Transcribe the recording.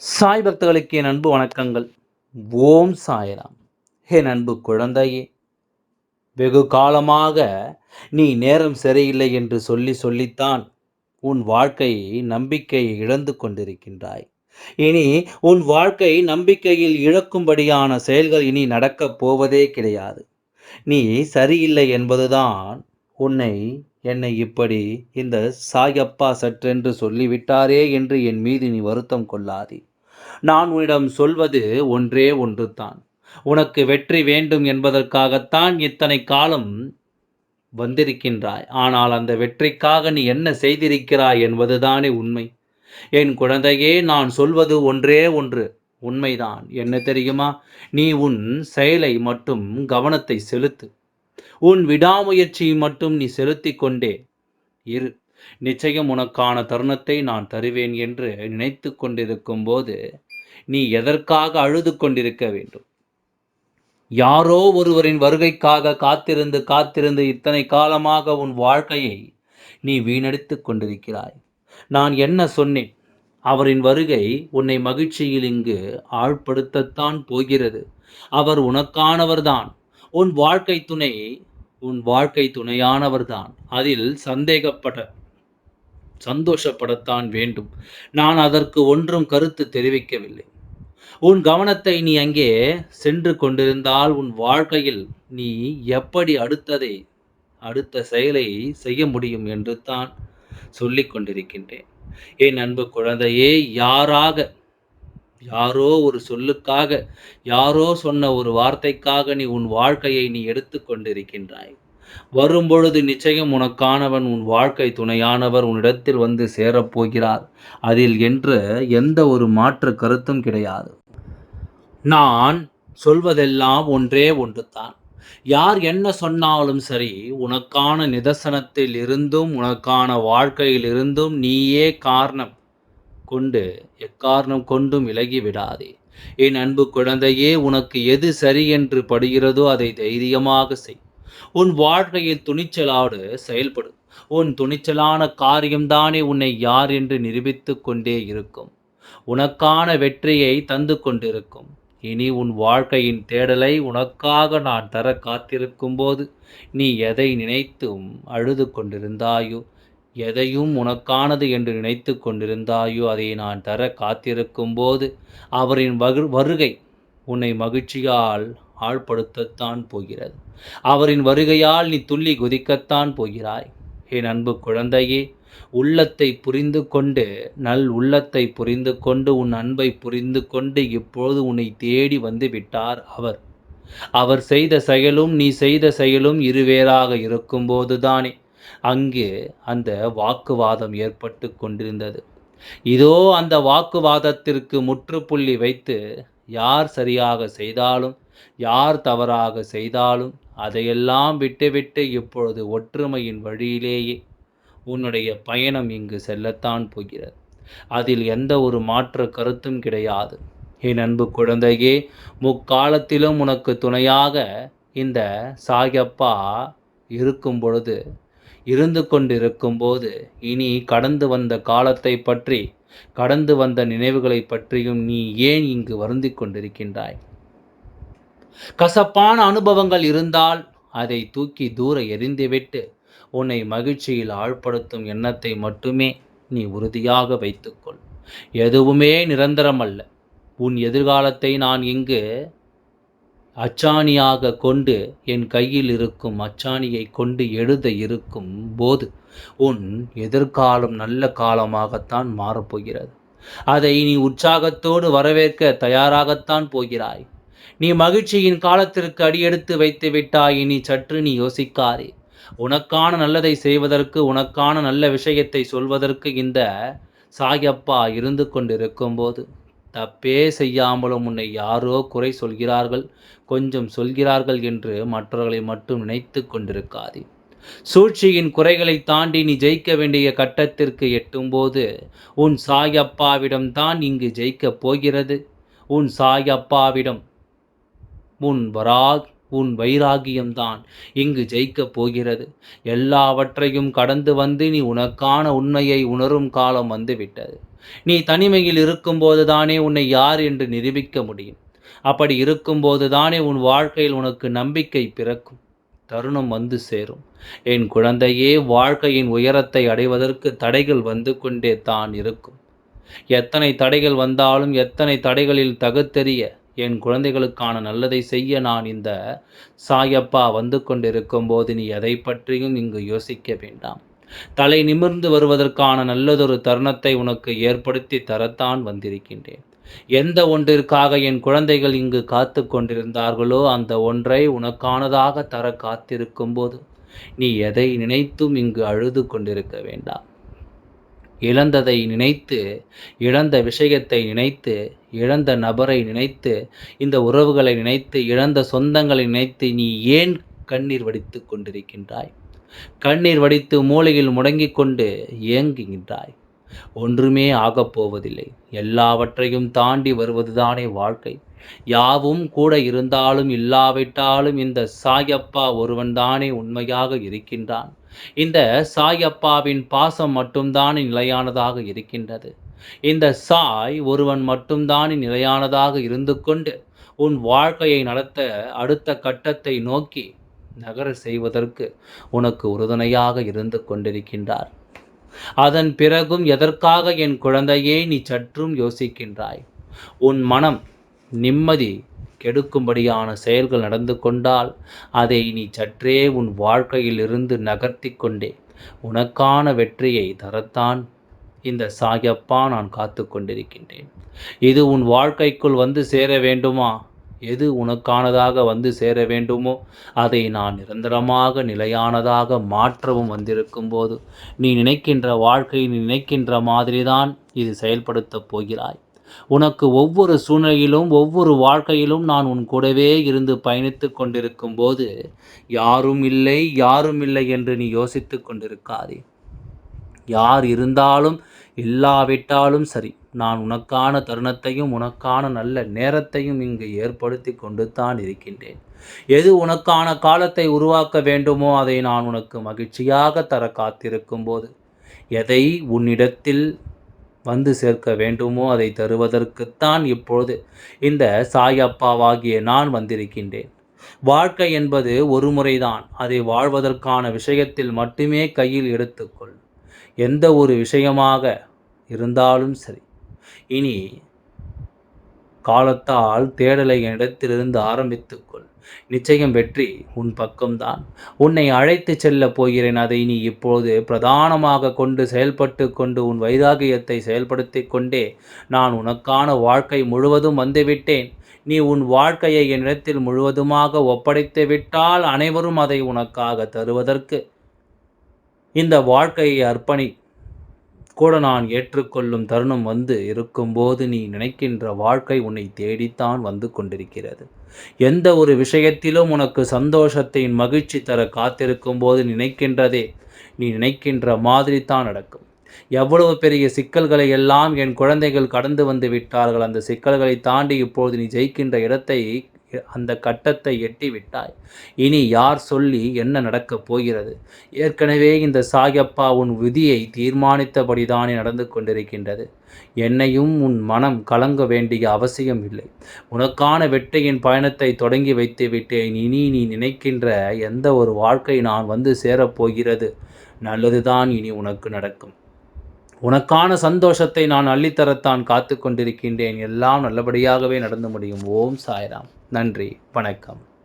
சாய் பக்தர்களுக்கு என் அன்பு வணக்கங்கள். ஓம் சாயராம். என் அன்பு குழந்தையே வெகு காலமாக நீ நேரம் சரியில்லை என்று சொல்லி சொல்லித்தான் உன் வாழ்க்கையை நம்பிக்கையை இழந்து கொண்டிருக்கின்றாய். இனி உன் வாழ்க்கை நம்பிக்கையில் இழக்கும்படியான செயல்கள் இனி நடக்கப் போவதே கிடையாது. நீ சரியில்லை என்பதுதான் உன்னை என்னை இப்படி இந்த சாயப்பா சற்றென்று சொல்லிவிட்டாரே என்று என் மீது நீ வருத்தம் கொள்ளாதே. நான் உன்னிடம் சொல்வது ஒன்றே ஒன்று தான் உனக்கு வெற்றி வேண்டும் என்பதற்காகத்தான் இத்தனை காலம் வந்திருக்கின்றாய். ஆனால் அந்த வெற்றிக்காக நீ என்ன செய்திருக்கிறாய் என்பதுதானே உண்மை. என் குழந்தையே நான் சொல்வது ஒன்றே ஒன்று உண்மைதான். என்ன தெரியுமா? நீ உன் செயலை மட்டும் கவனத்தை செலுத்து. உன் விடாமுயற்சியை மட்டும் நீ செலுத்தி கொண்டே இரு. நிச்சயம் உனக்கான தருணத்தை நான் தருவேன் என்று நினைத்து கொண்டிருக்கும் போது நீ எதற்காக அழுது கொண்டிருக்க வேண்டும்? யாரோ ஒருவரின் வருகைக்காக காத்திருந்து காத்திருந்து இத்தனை காலமாக உன் வாழ்க்கையை நீ வீணடித்துக் கொண்டிருக்கிறாய். நான் என்ன சொன்னேன்? அவரின் வருகை உன்னை மகிழ்ச்சியில் இங்கு ஆழ்படுத்தத்தான் போகிறது. அவர் உனக்கானவர்தான். உன் வாழ்க்கை துணை உன் வாழ்க்கை துணையானவர்தான். அதில் சந்தேகப்பட சந்தோஷப்படத்தான் வேண்டும். நான் அதற்கு ஒன்றும் கருத்து தெரிவிக்கவில்லை. உன் கவனத்தை நீ அங்கே சென்று கொண்டிருந்தால் உன் வாழ்க்கையில் நீ எப்படி அடுத்ததை அடுத்த செயலை செய்ய முடியும் என்று தான் சொல்லிக் கொண்டிருக்கின்றேன். என் அன்பு குழந்தையே யாராக யாரோ ஒரு சொல்லுக்காக யாரோ சொன்ன ஒரு வார்த்தைக்காக நீ உன் வாழ்க்கையை நீ எடுத்து கொண்டிருக்கின்றாய். வரும்பொழுது நிச்சயம் உனக்கானவன் உன் வாழ்க்கை துணையானவர் உன்னிடத்தில் வந்து சேரப்போகிறார் அதில் என்று எந்த ஒரு மாற்று கருத்தும் கிடையாது. நான் சொல்வதெல்லாம் ஒன்றே ஒன்றுதான். யார் என்ன சொன்னாலும் சரி உனக்கான நிதர்சனத்தில் இருந்தும் உனக்கான வாழ்க்கையில் இருந்தும் நீயே காரணம். கொண்டு எக்காரணம் கொண்டும் விலகி விடாதே. என் அன்பு குழந்தையே உனக்கு எது சரி என்று படுகிறதோ அதை தைரியமாக செய். உன் வாழ்க்கையில் துணிச்சலாடு செயல்படு. உன் துணிச்சலான காரியம்தானே உன்னை யார் என்று நிரூபித்து கொண்டே இருக்கும். உனக்கான வெற்றியை தந்து கொண்டிருக்கும். இனி உன் வாழ்க்கையின் தேடலை உனக்காக நான் தர காத்திருக்கும் போது நீ எதை நினைத்தும் அழுது கொண்டிருந்தாயோ எதையும் உனக்கானது என்று நினைத்து கொண்டிருந்தாயோ அதை நான் தர காத்திருக்கும் போது அவரின் வருகை உன்னை மகிழ்ச்சியால் ஆழ்படுத்தத்தான் போகிறது. அவரின் வருகையால் நீ துள்ளி குதிக்கத்தான் போகிறாய். என் அன்பு குழந்தையே உள்ளத்தை புரிந்து கொண்டு நல் உள்ளத்தை புரிந்து கொண்டு உன் அன்பை புரிந்து கொண்டு இப்பொழுது உன்னை தேடி வந்து விட்டார் அவர். அவர் செய்த செயலும் நீ செய்த செயலும் இருவேறாக இருக்கும்போதுதானே. அங்கு அந்த வாக்குவாதம் ஏற்பட்டு கொண்டிருந்தது. இதோ அந்த வாக்குவாதத்திற்கு முற்றுப்புள்ளி வைத்து யார் சரியாக செய்தாலும் யார் தவறாக செய்தாலும் அதையெல்லாம் விட்டுவிட்டு இப்பொழுது ஒற்றுமையின் வழியிலேயே உன்னுடைய பயணம் இங்கு செல்லத்தான் போகிறது. அதில் எந்த ஒரு மாற்று கருத்தும் கிடையாது. என் அன்பு குழந்தையே முக்காலத்திலும் உனக்கு துணையாக இந்த சாயப்பா இருக்கும் பொழுது இருந்து கொண்டிருக்கும் போது இனி கடந்து வந்த காலத்தை பற்றி கடந்து வந்த நினைவுகளை பற்றியும் நீ ஏன் இங்கு வருந்தி கொண்டிருக்கின்றாய்? கசப்பான அனுபவங்கள் இருந்தால் அதை தூக்கி தூர எரிந்துவிட்டு உன்னை மகிழ்ச்சியில் ஆழ்படுத்தும் எண்ணத்தை மட்டுமே நீ உறுதியாக வைத்துக்கொள். எதுவுமே நிரந்தரமல்ல. உன் எதிர்காலத்தை நான் இங்கு அச்சாணியாக கொண்டு என் கையில் இருக்கும் அச்சாணியை கொண்டு எழுத இருக்கும் போது உன் எதிர்காலம் நல்ல காலமாகத்தான் மாறப்போகிறது அதை நீ உற்சாகத்தோடு வரவேற்க தயாராகத்தான் போகிறாய். நீ மகிழ்ச்சியின் காலத்திற்கு அடியெடுத்து வைத்து விட்டாய் இனி சற்று நீ யோசிக்காதே. உனக்கான நல்லதை செய்வதற்கு உனக்கான நல்ல விஷயத்தை சொல்வதற்கு இந்த சாயப்பா இருந்து கொண்டிருக்கும் போது தப்பே செய்யாமலும் உன்னை யாரோ குறை சொல்கிறார்கள் கொஞ்சம் சொல்கிறார்கள் என்று மற்றவர்களை மட்டும் நினைத்து கொண்டிருக்காதே. சூழ்ச்சியின் குறைகளை தாண்டி நீ ஜெயிக்க வேண்டிய கட்டத்திற்கு எட்டும்போது உன் சாயப்பாவிடம் தான் இங்கு ஜெயிக்கப் போகிறது. உன் சாயப்பாவிடம் உன் வராக் உன் வைராகியம்தான் இங்கு ஜெயிக்கப் போகிறது. எல்லாவற்றையும் கடந்து வந்து நீ உனக்கான உண்மையை உணரும் காலம் வந்துவிட்டது. நீ தனிமையில் இருக்கும்போது தானே உன்னை யார் என்று நிரூபிக்க முடியும். அப்படி இருக்கும்போது தானே உன் வாழ்க்கையில் உனக்கு நம்பிக்கை பிறக்கும். தருணம் வந்து சேரும். என் குழந்தையே வாழ்க்கையின் உயரத்தை அடைவதற்கு தடைகள் வந்து கொண்டே தான் இருக்கும். எத்தனை தடைகள் வந்தாலும் எத்தனை தடைகளில் தகுத்தெறிய என் குழந்தைகளுக்கான நல்லதை செய்ய நான் இந்த சாயப்பா வந்து கொண்டிருக்கும் போது நீ எதை பற்றியும் இங்கு யோசிக்க வேண்டாம். தலை நிமிர்ந்து வருவதற்கான நல்லதொரு தருணத்தை உனக்கு ஏற்படுத்தி தரத்தான் வந்திருக்கின்றேன். எந்த ஒன்றிற்காக என் குழந்தைகள் இங்கு காத்து கொண்டிருந்தார்களோ அந்த ஒன்றை உனக்கானதாக தர காத்திருக்கும் போது நீ எதை நினைத்தும் இங்கு அழுது கொண்டிருக்க வேண்டாம். இழந்ததை நினைத்து இழந்த விஷயத்தை நினைத்து இழந்த நபரை நினைத்து இந்த உறவுகளை நினைத்து இழந்த சொந்தங்களை நினைத்து நீ ஏன் கண்ணீர் வடித்து கொண்டிருக்கின்றாய்? கண்ணீர் வடித்து மூளையில் முடங்கிக் கொண்டு ஏங்குகின்றாய். ஒன்றுமே ஆகப் போவதில்லை. எல்லாவற்றையும் தாண்டி வருவதுதானே வாழ்க்கை. யாவும் கூட இருந்தாலும் இல்லாவிட்டாலும் இந்த சாயப்பா ஒருவன்தானே உண்மையாக இருக்கின்றான். இந்த சாயப்பாவின் பாசம் மட்டும்தான் நிலையானதாக இருக்கின்றது. இந்த சாய் ஒருவன் மட்டும்தான் நிலையானதாக இருந்து கொண்டு உன் வாழ்க்கையை நடத்த அடுத்த கட்டத்தை நோக்கி நகர செய்வதற்கு உனக்கு உறுதுணையாக இருந்து கொண்டிருக்கின்றார். அதன் பிறகும் எதற்காக என் குழந்தையே நீ சற்றும் யோசிக்கின்றாய்? உன் மனம் நிம்மதி கெடுக்கும்படியான செயல்கள் நடந்து கொண்டால் அதை நீ சற்றே உன் வாழ்க்கையில் இருந்து நகர்த்தி கொண்டே உனக்கான வெற்றியை தரத்தான் இந்த சாயப்பா நான் காத்து கொண்டிருக்கின்றேன். இது உன் வாழ்க்கைக்குள் வந்து சேர வேண்டுமா? எது உனக்கானதாக வந்து சேர வேண்டுமோ அதை நான் நிரந்தரமாக நிலையானதாக மாற்றவும் வந்திருக்கும் போது நீ நினைக்கின்ற வாழ்க்கை நீ நினைக்கின்ற மாதிரிதான் இது செயல்படுத்தப் போகிறாய். உனக்கு ஒவ்வொரு சூழ்நிலையிலும் ஒவ்வொரு வாழ்க்கையிலும் நான் உன் கூடவே இருந்து பயணித்து கொண்டிருக்கும் போது யாரும் இல்லை யாரும் இல்லை என்று நீ யோசித்து கொண்டிருக்காதே. யார் இருந்தாலும் இல்லாவிட்டாலும் சரி நான் உனக்கான தருணத்தையும் உனக்கான நல்ல நேரத்தையும் இங்கு ஏற்படுத்தி கொண்டு தான் இருக்கின்றேன். எது உனக்கான காலத்தை உருவாக்க வேண்டுமோ அதை நான் உனக்கு மகிழ்ச்சியாக தர காத்திருக்கும் போது எதை உன்னிடத்தில் வந்து சேர்க்க வேண்டுமோ அதை தருவதற்குத்தான் இப்பொழுது இந்த சாயப்பாவாகிய நான் வந்திருக்கின்றேன். வாழ்க்கை என்பது ஒரு முறைதான். அதை வாழ்வதற்கான விஷயத்தில் மட்டுமே கையில் எடுத்துக்கொள். எந்த ஒரு விஷயமாக இருந்தாலும் சரி. இனி காலத்தால் தேடலை இடத்திலிருந்து ஆரம்பித்துக்கொள். நிச்சயம் வெற்றி உன் பக்கம்தான். உன்னை அழைத்து செல்லப் போகிறேன். அதை நீ இப்போது பிரதானமாக கொண்டு செயல்பட்டு கொண்டு உன் வைராகியத்தை செயல்படுத்தி கொண்டே நான் உனக்கான வாழ்க்கை முழுவதும் வந்துவிட்டேன். நீ உன் வாழ்க்கையை என்னிடத்தில் முழுவதுமாக ஒப்படைத்து விட்டால் அனைவரும் அதை உனக்காக தருவதற்கு இந்த வாழ்க்கையை அர்ப்பணி கூட நான் ஏற்றுக்கொள்ளும் தருணம் வந்து இருக்கும்போது நீ நினைக்கின்ற வாழ்க்கை உன்னை தேடித்தான் வந்து கொண்டிருக்கிறது. எந்த ஒரு விஷயத்திலும் உனக்கு சந்தோஷத்தின் மகிழ்ச்சி தர காத்திருக்கும் போது நினைக்கின்றதே நீ நினைக்கின்ற மாதிரி தான் நடக்கும். எவ்வளவு பெரிய சிக்கல்களை எல்லாம் என் குழந்தைகள் கடந்து வந்து விட்டார்கள் அந்த சிக்கல்களை தாண்டி இப்போது நீ ஜெயிக்கின்ற இடத்தை அந்த கட்டத்தை எட்டி விட்டாய் இனி யார் சொல்லி என்ன நடக்கப் போகிறது? ஏற்கனவே இந்த சாயப்பா உன் விதியை தீர்மானித்தபடிதானே நடந்து கொண்டிருக்கின்றது. என்னையும் உன் மனம் கலங்க வேண்டிய அவசியம் இல்லை. உனக்கான வெற்றியின் பயணத்தை தொடங்கி வைத்து விட்டேன். இனி நீ நினைக்கின்ற எந்த ஒரு வாழ்க்கை நான் வந்து சேரப்போகிறது நல்லதுதான் இனி உனக்கு நடக்கும். உனக்கான சந்தோஷத்தை நான் அள்ளித்தரத்தான் காத்து கொண்டிருக்கின்றேன். எல்லாம் நல்லபடியாகவே நடந்து முடியும். ஓம் சாய்ராம். நன்றி வணக்கம்.